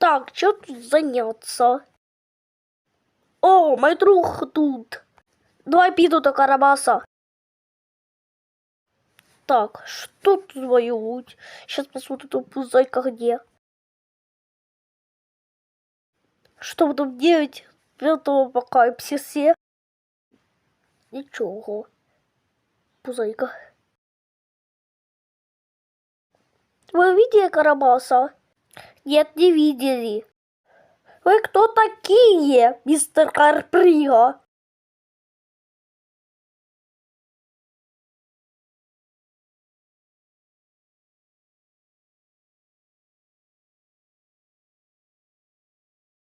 Так, чем тут заняться? О, мой друг тут. Давай піду до Карабаса. Так, что тут воюют? Сейчас посмотрю, тут пузайка где. Что вы там делаете? Пятого апокалипсисе? Ничего. Пузайка. Вы видели Карабаса? Нет, не видели. Вы кто такие, мистер Карприга?